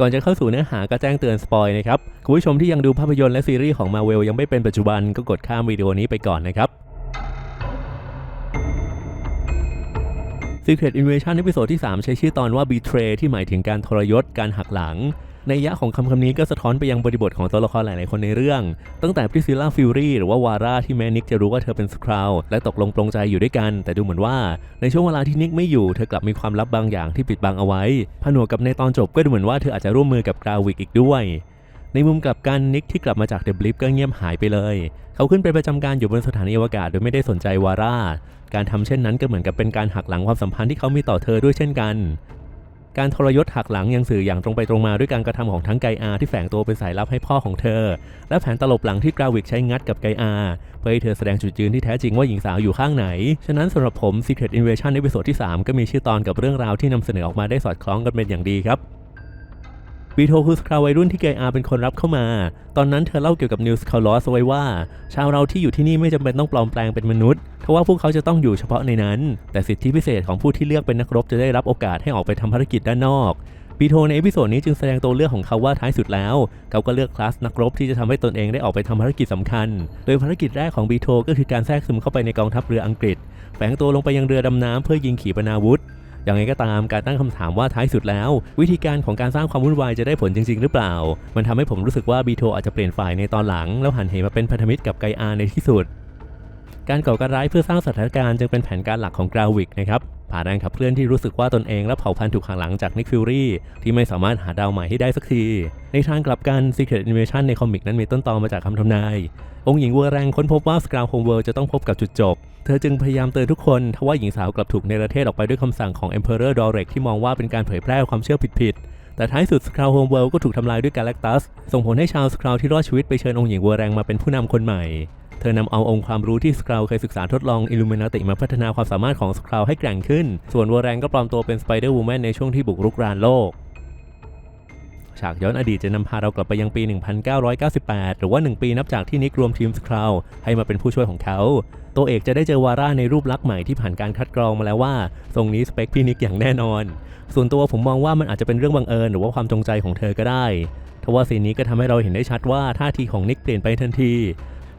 ก่อนจะเข้าสู่เนื้อหาก็แจ้งเตือนสปอยนะครับ คุณผู้ชมที่ยังดูภาพยนตร์และซีรีส์ของ Marvel ยังไม่เป็นปัจจุบันก็กดข้ามวิดีโอนี้ไปก่อนนะครับ Secret Invasion ตอนที่ 3 ใช้ชื่อตอนว่า Betray ที่หมายถึงการทรยศ การหักหลัง ในยะของคำคำนี้ก็สะท้อนไปยังบริบทของตัวละครหลาย ๆ คนในเรื่อง ตั้งแต่ Priscilla Fury หรือว่าวาร่าที่แม่นิกจะรู้ว่าเธอเป็นสคราวและตกลงปลงใจอยู่ด้วยกัน แต่ดูเหมือนว่าในช่วงเวลาที่นิกไม่อยู่เธอกลับมีความลับบางอย่างที่ปิดบังเอาไว้ผนวกกับในตอนจบก็ดูเหมือนว่าเธออาจจะร่วมมือกับกราวิกอีกด้วยในมุมกลับกันนิกที่กลับมาจากเดบลิฟก็เงียบหายไปเลย เขาขึ้นไปประจำการอยู่บนสถานีอวกาศโดยไม่ได้สนใจวาร่า การทำเช่นนั้นก็เหมือนกับเป็นการหักหลังความสัมพันธ์ที่เขามีต่อเธอด้วยเช่นกัน การทรยศหักหลังยังสื่ออย่างตรงไปตรงมาด้วยการกระทำของทั้งไกอาที่แฝงตัวเป็นสายลับให้พ่อของเธอ และแผนตลบหลังที่กราวิกใช้งัดกับไกอาเพื่อให้เธอแสดงจุดยืนที่แท้จริงว่าหญิงสาวอยู่ข้างไหน ฉะนั้นสำหรับผม Secret Invasion ในตอนที่ 3 ก็มีชื่อตอนกับเรื่องราวที่นำเสนอออกมาได้สอดคล้องกันเป็นอย่างดีครับ วีโทคือสคราววัยรุ่นที่ไกอาเป็นคนรับเข้ามา ตอนนั้นเธอเล่าเกี่ยวกับนิวส์คาร์ลอสไว้ว่า ชาวเราที่อยู่ที่นี่ไม่จำเป็นต้องปลอมแปลงเป็นมนุษย์ เพราะว่าพวกเขาจะต้องอยู่เฉพาะในนั้น แต่สิทธิพิเศษของผู้ที่เลือกเป็นนักรบจะได้รับโอกาสให้ออกไปทำภารกิจด้านนอกวีโทในเอพิโซดนี้จึงแสดงตัวเลือกของเขาว่าท้ายสุดแล้ว เขาก็เลือกคลาสนักรบที่จะทำให้ตนเองได้ออกไปทำภารกิจสำคัญ โดยภารกิจแรกของบีโทก็คือการแทรกซึมเข้าไปในกองทัพเรืออังกฤษ แฝงตัวลงไปยังเรือดำน้ำเพื่อยิงขีปนาวุธ อย่างไรก็ตามการตั้งคำถามว่าท้ายสุดแล้ว วิธีการของการสร้างความวุ่นวายจะได้ผลจริง ๆ หรือเปล่า มันทำให้ผมรู้สึกว่าบีโทอาจจะเปลี่ยนฝ่ายในตอนหลัง แล้วหันเหมาเป็นพันธมิตรกับไกอาในที่สุดการก่อการร้ายเพื่อสร้างสถานการณ์จึงเป็นแผนการหลักของกราวิกนะครับ ผ่านแรงขับเคลื่อนที่รู้สึกว่าตนเองและเผ่าพันธุ์ถูกขังหลังจากนิกฟิลรี่ที่ไม่สามารถหาดาวใหม่ให้ได้สักที ในทางกลับกัน Secret Invasion ในคอมิกนั้นมีต้นตอมาจากคำทำนาย องค์หญิงเวอร์แรงค้นพบว่าสกราวโฮมเวิร์จะต้องพบกับจุดจบ เธอจึงพยายามเตือนทุกคนทว่าหญิงสาวกลับถูกเนประเทศออกไปด้วยคำสั่งของ Emperor Dorek ที่มองว่าเป็นการเผยแพร่ความเชื่อผิดๆแต่ท้ายสุดสคราวโฮมเวิลด์ก็ถูกทำลายด้วยกาแล็กตัสส่งผลให้ชาวสคราวที่รอดชีวิตไปเชิญองค์หญิงเวอร์แรงมาเป็นผู้นำคนใหม่ เธอนำเอาองค์ความรู้ที่สคราวเคยศึกษาทดลองอิลูเมนาติมาพัฒนาความสามารถของสคราวให้แกร่งขึ้น ส่วนวอร์แรงก็ปลอมตัวเป็นสไปเดอร์วูแมนในช่วงที่บุกรุกรานโลกฉากย้อนอดีตจะนำพาเรากลับไปยังปี 1998 หรือว่า 1 ปีนับจากที่นิกรวมทีมสคราวให้มาเป็นผู้ช่วยของเขา ตัวเอกจะได้เจอวาร่าในรูปลักษณ์ใหม่ที่ผ่านการคัดกรองมาแล้วว่า ทรงนี้สเปคพี่นิกอย่างแน่นอน ส่วนตัวผมมองว่ามันอาจจะเป็นเรื่องบังเอิญหรือว่าความจงใจของเธอก็ได้ทว่าซีนนี้ก็ทำให้เราเห็นได้ชัดว่าท่าทีของนิกเปลี่ยนไปทันที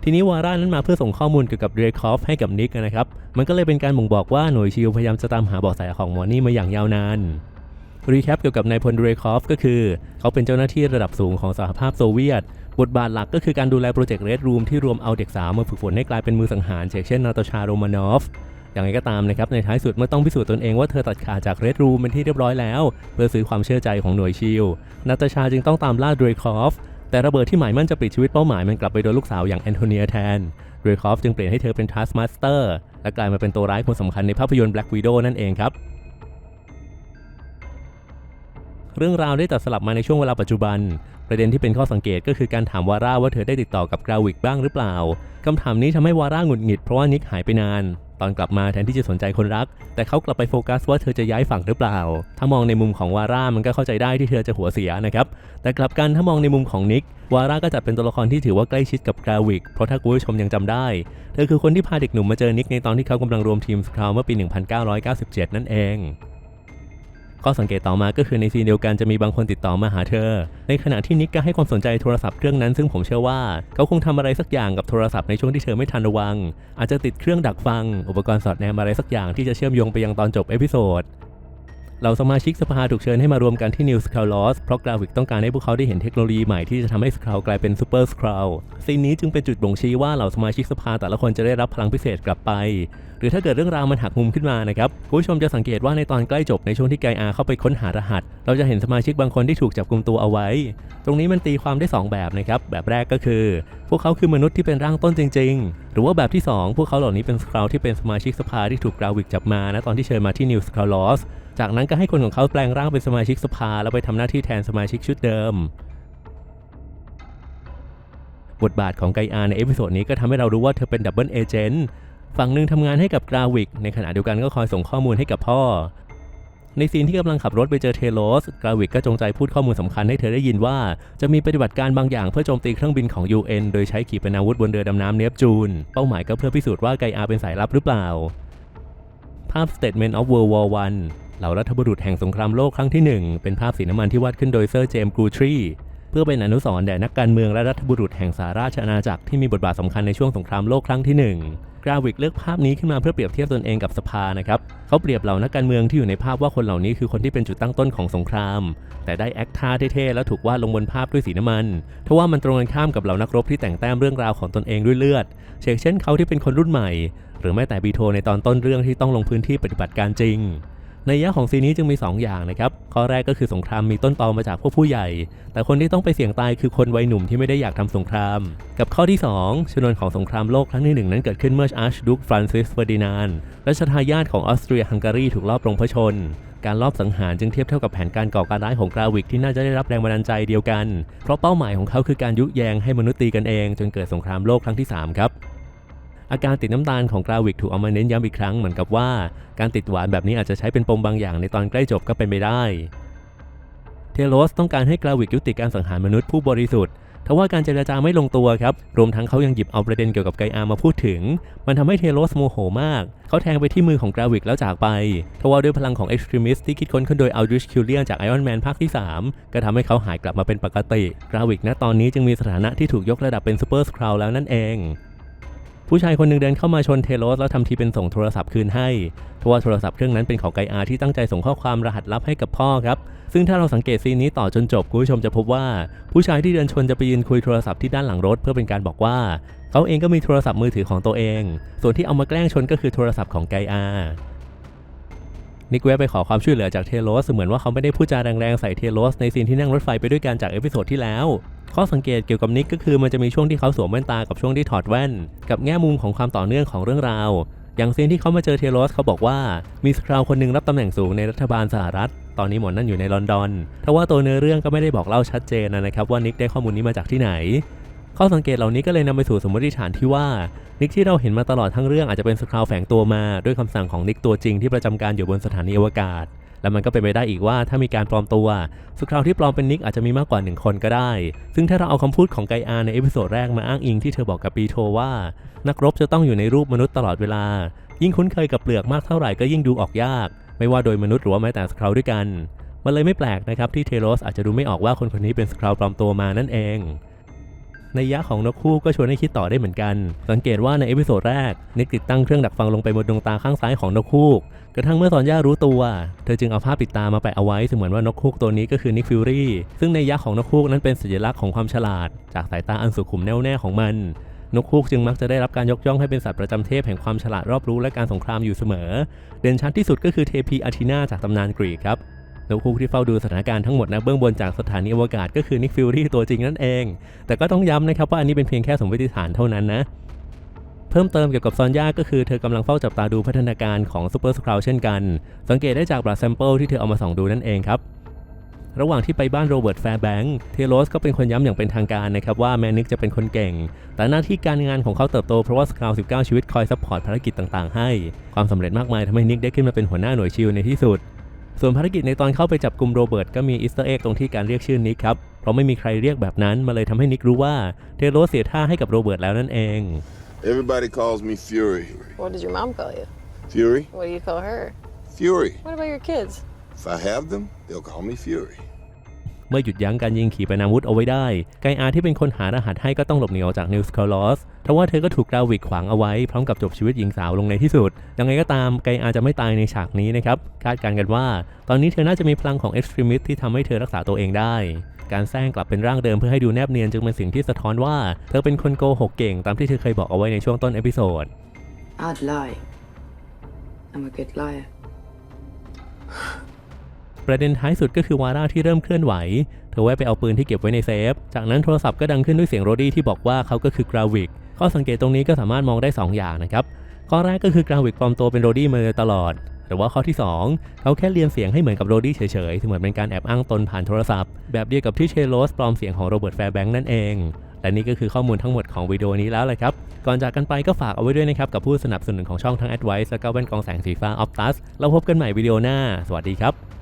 ทีนี้วาร่านั้นมาเพื่อส่งข้อมูลเกี่ยวกับเดรคอฟให้กับนิกนะครับ มันก็เลยเป็นการบ่งบอกว่าหน่วยชิลพยายามจะตามหาเบาะแสของมอนี่มาอย่างยาวนานรีแคปเกี่ยวกับนายพลเดรคอฟก็คือ เขาเป็นเจ้าหน้าที่ระดับสูงของสหภาพโซเวียต บทบาทหลักก็คือการดูแลโปรเจกต์เรดรูมที่รวมเอาเด็กสาวมาฝึกฝนให้กลายเป็นมือสังหารเช่นนาตาชาโรมานอฟอย่างไรก็ตามนะครับในท้ายสุดเมื่อต้องพิสูจน์ตนเองว่าเธอตัดขาดจากเรดรูมเป็นที่เรียบร้อยแล้ว เพื่อซื้อความเชื่อใจของหน่วยชิลนาตาชาจึงต้องตามล่าเดรคอฟ แต่ระเบิดที่หมายมั่นจะปลิดชีวิตเป้าหมายมันกลับไปโดนลูกสาวอย่างแอนโทเนียแทนเดรคอฟจึงเปลี่ยนให้เธอเป็นทัสมาสเตอร์และกลายมาเป็นตัวร้ายคนสำคัญในภาพยนตร์ Black Widow นั่นเองครับ เรื่องราวได้ตัดสลับมาในช่วงเวลาปัจจุบัน ประเด็นที่เป็นข้อสังเกตก็คือการถามวาร่าว่าเธอได้ติดต่อกับกราวิกบ้างหรือเปล่าคำถามนี้ทำให้วาร่าหงุดหงิดเพราะว่านิกหายไปนาน ตอนกลับมาแทนที่จะสนใจคนรัก แต่เขากลับไปโฟกัสว่าเธอจะย้ายฝั่งหรือเปล่า ถ้ามองในมุมของวาร่ามันก็เข้าใจได้ที่เธอจะหัวเสียนะครับ แต่กลับกันถ้ามองในมุมของนิก วาร่าก็จัดเป็นตัวละครที่ถือว่าใกล้ชิดกับกราวิก เพราะถ้าคุณผู้ชมยังจำได้ เธอคือคนที่พาเด็กหนุ่มมาเจอนิกในตอนที่เขากำลังรวมทีมสคราวเมื่อปี 1997 นั่นเอง ข้อสังเกตต่อมาก็คือในซีนเดียวกันจะมีบางคนติดต่อมาหาเธอ ในขณะที่นิกก็ให้ความสนใจโทรศัพท์เครื่องนั้นซึ่งผมเชื่อว่าเขาคงทำอะไรสักอย่างกับโทรศัพท์ในช่วงที่เธอไม่ทันระวัง อาจจะติดเครื่องดักฟัง อุปกรณ์สอดแนมอะไรสักอย่างที่จะเชื่อมโยงไปยังตอนจบเอพิโซด เหล่าสมาชิกสภาถูกเชิญให้มารวมกันที่นิวสคาลอสเพราะกราวิกต้องการให้พวกเขาได้เห็นเทคโนโลยีใหม่ที่จะทำให้สคราวกลายเป็นซูเปอร์สคราวซีนนี้จึงเป็นจุดบ่งชี้ว่าเหล่าสมาชิกสภาแต่ละคนจะได้รับพลังพิเศษกลับไป หรือถ้าเกิดเรื่องราวมันหักมุมขึ้นมานะครับคุณผู้ชมจะสังเกตว่าในตอนใกล้จบในช่วงที่ไกอาเข้าไปค้นหารหัส เราจะเห็นสมาชิกบางคนที่ถูกจับกลุมตัวเอาไว้ ตรงนี้มันตีความได้ 2 แบบนะครับแบบแรกก็คือ พวกเขาคือมนุษย์ที่เป็นร่างต้นจริง ๆ หรือว่าแบบที่ 2 พวกเขาเหล่านี้เป็นสคราวที่เป็นสมาชิกสภาที่ถูกกราวิกจับมานะตอนที่เชิญมาที่นิวสคาลอส จากนั้นก็ให้คนของเขาแปลงร่างเป็นสมาชิกสภา แล้วไปทำหน้าที่แทนสมาชิกชุดเดิม บทบาทของไกอาในเอพิโซดนี้ก็ทำให้เรารู้ว่าเธอเป็นดับเบิลเอเจนต์ฝั่งหนึ่งทำงานให้กับกราวิก ในขณะเดียวกันก็คอยส่งข้อมูลให้กับพ่อ ในซีนที่กำลังขับรถไปเจอเทโลส กราวิกก็จงใจพูดข้อมูลสำคัญให้เธอได้ยินว่า จะมีปฏิบัติการบางอย่างเพื่อโจมตีเครื่องบินของ UN โดยใช้ขีปนาวุธบนเรือดำน้ำเนปจูน เป้าหมายก็เพื่อพิสูจน์ว่าไกอาเป็นสายลับหรือเปล่า ภาพ Statement of World War I เหล่ารัฐบุรุษแห่งสงครามโลกครั้งที่ 1 เป็นภาพสีน้ำมันที่วาดขึ้นโดยเซอร์เจมส์กรูทรีเพื่อเป็นอนุสรณ์แด่นักการเมืองและรัฐบุรุษแห่งสาราชอาณาจักรที่มีบทบาทสำคัญในช่วงสงครามโลกครั้งที่ 1 กราวิกเลือกภาพนี้ขึ้นมาเพื่อเปรียบเทียบตนเองกับสภานะครับเขาเปรียบเหล่านักการเมืองที่อยู่ในภาพว่าคนเหล่านี้คือคนที่เป็นจุดตั้งต้นของสงคราม แต่ได้แอคท่าเท่ๆแล้วถูกวาดลงบนภาพด้วยสีน้ำมันทว่ามันตรงกันข้ามกับเหล่านักรบที่แต่งแต้มเรื่องราวของตนเองด้วยเลือดเช่นเช่นเขาที่เป็นคนรุ่นใหม่ หรือแม้แต่บีโทในตอนต้นเรื่องที่ต้องลงพื้นที่ปฏิบัติการจริง ในยะของซีนี้จึงมี 2 อย่างนะครับ ข้อแรกก็คือสงครามมีต้นตอมาจากพวกผู้ใหญ่ แต่คนที่ต้องไปเสี่ยงตายคือคนวัยหนุ่มที่ไม่ได้อยากทำสงคราม กับข้อที่ 2 ชนวนของสงครามโลกครั้งที่หนึ่งนั้นเกิดขึ้นเมื่ออาร์ชดุกฟรานซิสเฟอร์ดินานรัชทายาทของออสเตรียฮังการีถูกลอบลงพระชน การลอบสังหารจึงเทียบเท่ากับแผนการก่อการร้ายของกราวิกที่น่าจะได้รับแรงบันดาลใจเดียวกัน เพราะเป้าหมายของเขาคือการยุแยงให้มนุษย์ตีกันเอง จนเกิดสงครามโลกครั้งที่3ครับ อาการติดน้ำตาลของกราวิกถูกเอามาเน้นย้ำอีกครั้งเหมือนกับว่า การติดหวานแบบนี้อาจจะใช้เป็นปมบางอย่างในตอนใกล้จบก็เป็นไปได้ เทโลสต้องการให้กราวิกยุติการสังหารมนุษย์ผู้บริสุทธิ์ทว่าการเจรจาไม่ลงตัวครับ รวมทั้งเขายังหยิบเอาประเด็นเกี่ยวกับไกอามาพูดถึง มันทำให้เทโลสโมโหมาก เขาแทงไปที่มือของกราวิกแล้วจากไป ทว่าด้วยพลังของเอ็กซ์ตรีมิสที่คิดค้นขึ้นโดยอัลดริชคิวเลียนจากไอออนแมนภาคที่ 3 ก็ทำให้เขาหายกลับมาเป็นปกติ กราวิกณตอนนี้จึงมีสถานะที่ถูกยกระดับเป็นซูเปอร์สคราวแล้วนั่นเอง ผู้ชายคนหนึ่งเดินเข้ามาชนเทโลสแล้วทำทีเป็นส่งโทรศัพท์คืนให้ทว่าโทรศัพท์เครื่องนั้นเป็นของไกอาที่ตั้งใจส่งข้อความรหัสลับให้กับพ่อครับ ซึ่งถ้าเราสังเกตซีนนี้ต่อจนจบคุณผู้ชมจะพบว่า ผู้ชายที่เดินชนจะไปยืนคุยโทรศัพท์ที่ด้านหลังรถเพื่อเป็นการบอกว่า เขาเองก็มีโทรศัพท์มือถือของตัวเอง ส่วนที่เอามาแกล้งชนก็คือโทรศัพท์ของไกอา นิกแวะไปขอความช่วยเหลือจากเทโลสเหมือนว่าเขาไม่ได้พูดจาแรงๆใส่เทโลสในซีนที่นั่งรถไฟไปด้วยกันจากเอพิโซดที่แล้ว ข้อสังเกตเกี่ยวกับนิกก็คือมันจะมีช่วงที่เขาสวมแว่นตากับช่วงที่ถอดแว่น กับแง่มุมของความต่อเนื่องของเรื่องราว อย่างซีนที่เขามาเจอเทโลสเขาบอกว่ามีสคราวคนหนึ่งรับตำแหน่งสูงในรัฐบาลสหรัฐ ตอนนี้หมอนั่นอยู่ในลอนดอนทว่าตัวเนื้อเรื่องก็ไม่ได้บอกเล่าชัดเจนนะครับว่านิกได้ข้อมูลนี้มาจากที่ไหน ข้อสังเกตเหล่านี้ก็เลยนำไปสู่สมมติฐานที่ว่า นิกที่เราเห็นมาตลอดทั้งเรื่องอาจจะเป็นสคราวแฝงตัวมาด้วยคำสั่งของนิกตัวจริงที่ประจำการอยู่บนสถานีอวกาศ และมันก็เป็นไปได้อีกว่าถ้ามีการปลอมตัวสคราวที่ปลอมเป็นนิกอาจจะมีมากกว่าหนึ่งคนก็ได้ ซึ่งถ้าเราเอาคำพูดของไกอาในเอพิโซดแรกมาอ้างอิงที่เธอบอกกับปีโทว่า นักรบจะต้องอยู่ในรูปมนุษย์ตลอดเวลา ยิ่งคุ้นเคยกับเปลือกมากเท่าไหร่ก็ยิ่งดูออกยาก ไม่ว่าโดยมนุษย์หรือว่าแม้แต่สคราวด้วยกันมันเลยไม่แปลกนะครับที่เทโรสอาจจะดูไม่ออกว่าคนคนนี้เป็นสคราวปลอมตัวมานั่นเอง ในยะของนกคู่ก็ชวนให้คิดต่อได้เหมือนกัน สังเกตว่าในเอพิโซดแรก นิกติดตั้งเครื่องดักฟังลงไปบนดวงตาข้างซ้ายของนกคู่กระทั่งเมื่อซอนย่ารู้ตัว เธอจึงเอาผ้าปิดตามาแปะเอาไว้เสมือนว่านกคู่ตัวนี้ก็คือนิกฟิวรี่ซึ่งในยะของนกคู่นั้นเป็นสัญลักษณ์ของความฉลาด จากสายตาอันสุขุมแน่วแน่ของมันนกคูกจึงมักจะได้รับการยกย่องให้เป็นสัตว์ประจำเทพแห่งความฉลาดรอบรู้และการสงครามอยู่เสมอ เด่นชัดที่สุดก็คือเทพีอาทินาจากตำนานกรีกครับ นกคูกที่เฝ้าดูสถานการณ์ทั้งหมดนะเบื้องบนจากสถานีอวกาศก็คือนิกฟิลลี่ตัวจริงนั่นเอง แต่ก็ต้องย้ำนะครับว่าอันนี้เป็นเพียงแค่สมมติฐานเท่านั้นนะเพิ่มเติมเกี่ยวกับซอนย่าก็คือเธอกำลังเฝ้าจับตาดูพัฒนาการของซูเปอร์สคราวเช่นกัน สังเกตได้จากบลัดแซมเปิลที่เธอเอามาส่องดูนั่นเองครับระหว่างที่ไปบ้านโรเบิร์ตแฟร์แบงค์เทโลสก็เป็นคนย้ำอย่างเป็นทางการนะครับว่าแมนิกจะเป็นคนเก่ง แต่หน้าที่การงานของเขาเติบโตเพราะว่าสคราว19 ชีวิตคอยซัพพอร์ตภารกิจต่างๆ ให้ ความสำเร็จมากมายทำให้นิกได้ขึ้นมาเป็นหัวหน้าหน่วยชิลในที่สุด ส่วนภารกิจในตอนเข้าไปจับกลุ่มโรเบิร์ตก็มีอีสเตอร์เอ็กตรงที่การเรียกชื่อนิกครับ เพราะไม่มีใครเรียกแบบนั้นมาเลยทำให้นิกรู้ว่าเทโลสเสียท่าให้กับโรเบิร์ตแล้วนั่นเอง Everybody calls me Fury. What did your mom call you? Fury? What do you call her? Fury. What about your kids? If I have them, they'll call me Fury. เมื่อหยุดยั้งการยิงขีปนาวุธเอาไว้ได้ ไกอาที่เป็นคนหารหัสให้ก็ต้องหลบหนีออกจากนิวส์คอลอสทว่าเธอก็ถูกกราวิกขวางเอาไว้ พร้อมกับจบชีวิตหญิงสาวลงในที่สุด ยังไงก็ตามไกอาจะไม่ตายในฉากนี้นะครับ คาดการณ์กันว่า ตอนนี้เธอน่าจะมีพลังของเอ็กซ์ตรีมิสที่ทำให้เธอรักษาตัวเองได้ การแซงกลับเป็นร่างเดิมเพื่อให้ดูแนบเนียนจึงเป็นสิ่งที่สะท้อนว่า เธอเป็นคนโกหกเก่งตามที่เธอเคยบอกเอาไว้ในช่วงต้นเอพิโซด I'd lie. I'm a good liar. ประเด็นท้ายสุดก็คือวาร่าที่เริ่มเคลื่อนไหว เธอแวะไปเอาปืนที่เก็บไว้ในเซฟ จากนั้นโทรศัพท์ก็ดังขึ้นด้วยเสียงโรดี้ที่บอกว่าเขาก็คือกราวิก ข้อสังเกตตรงนี้ก็สามารถมองได้ 2 อย่างนะครับ ข้อแรกก็คือกราวิกปลอมตัวเป็นโรดี้มาตลอด หรือว่าข้อที่ 2 เขาแค่เรียนเสียงให้เหมือนกับโรดี้เฉยๆ เหมือนเป็นการแอบอ้างตนผ่านโทรศัพท์ แบบเดียวกับที่เชโรสปลอมเสียงของโรเบิร์ตแฟร์แบงค์นั่นเองและนี่ก็คือข้อมูลทั้งหมดของวิดีโอนี้แล้วเลยครับ ก่อนจากกันไปก็ฝากเอาไว้ด้วยนะครับ กับผู้สนับสนุนของช่องทั้ง Advice และก็แว่นกองแสงสีฟ้า Optus เราพบกันใหม่วิดีโอหน้า สวัสดีครับ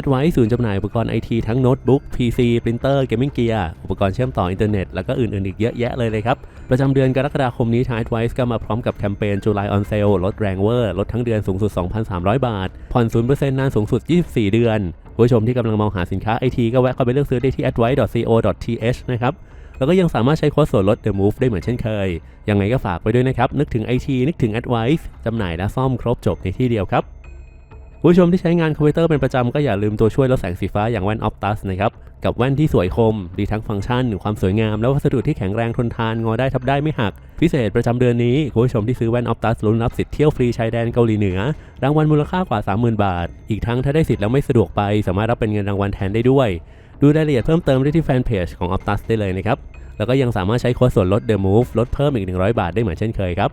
Advice ศูนย์จำหน่ายอุปกรณ์ไอทีทั้งโน้ตบุ๊ก PC ปรินเตอร์เกมมิ่งเกียร์อุปกรณ์เชื่อมต่ออินเทอร์เน็ต แล้วก็อื่นๆ อีกเยอะแยะเลยเลยครับ ประจำเดือนกรกฎาคมนี้ทาง Advice ก็มาพร้อมกับแคมเปญ July on Sale ลดแรงเวอร์ ลดทั้งเดือนสูงสุด 2,300 บาท ผ่อน 0%นานสูงสุด 24 เดือน ผู้ชมที่กำลังมองหาสินค้าไอทีก็แวะเข้าไปเลือกซื้อได้ที่ advice.co.th นะครับแล้วก็ยังสามารถใช้โค้ดส่วนลด The Move ได้เหมือนเช่นเคย ยังไงก็ฝากไปด้วยนะครับ นึกถึง IT นึกถึง Advice จำหน่ายและซ่อมครบจบในที่เดียวครับ ผู้ชมที่ใช้งานคอมพิวเตอร์เป็นประจำก็อย่าลืมตัวช่วยลดแสงสีฟ้าอย่างแว่น Optus นะครับ กับแว่นที่สวยคม ดีทั้งฟังก์ชัน ความสวยงาม และวัสดุที่แข็งแรงทนทาน งอได้ทับได้ไม่หัก พิเศษประจำเดือนนี้ ผู้ชมที่ซื้อแว่น Optus ลุ้นรับสิทธิ์เที่ยวฟรีชายแดนเกาหลีเหนือ รางวัลมูลค่ากว่า 30,000 บาท อีกทั้งถ้าได้สิทธิ์แล้วไม่สะดวกไป สามารถรับเป็นเงินรางวัลแทนได้ด้วย ดูรายละเอียดเพิ่มเติมได้ที่แฟนเพจของ Optus ได้เลยนะครับแล้วก็ยังสามารถใช้โค้ดส่วนลด The Move ลดเพิ่มอีก 100 บาทได้เหมือนเช่นเคยครับ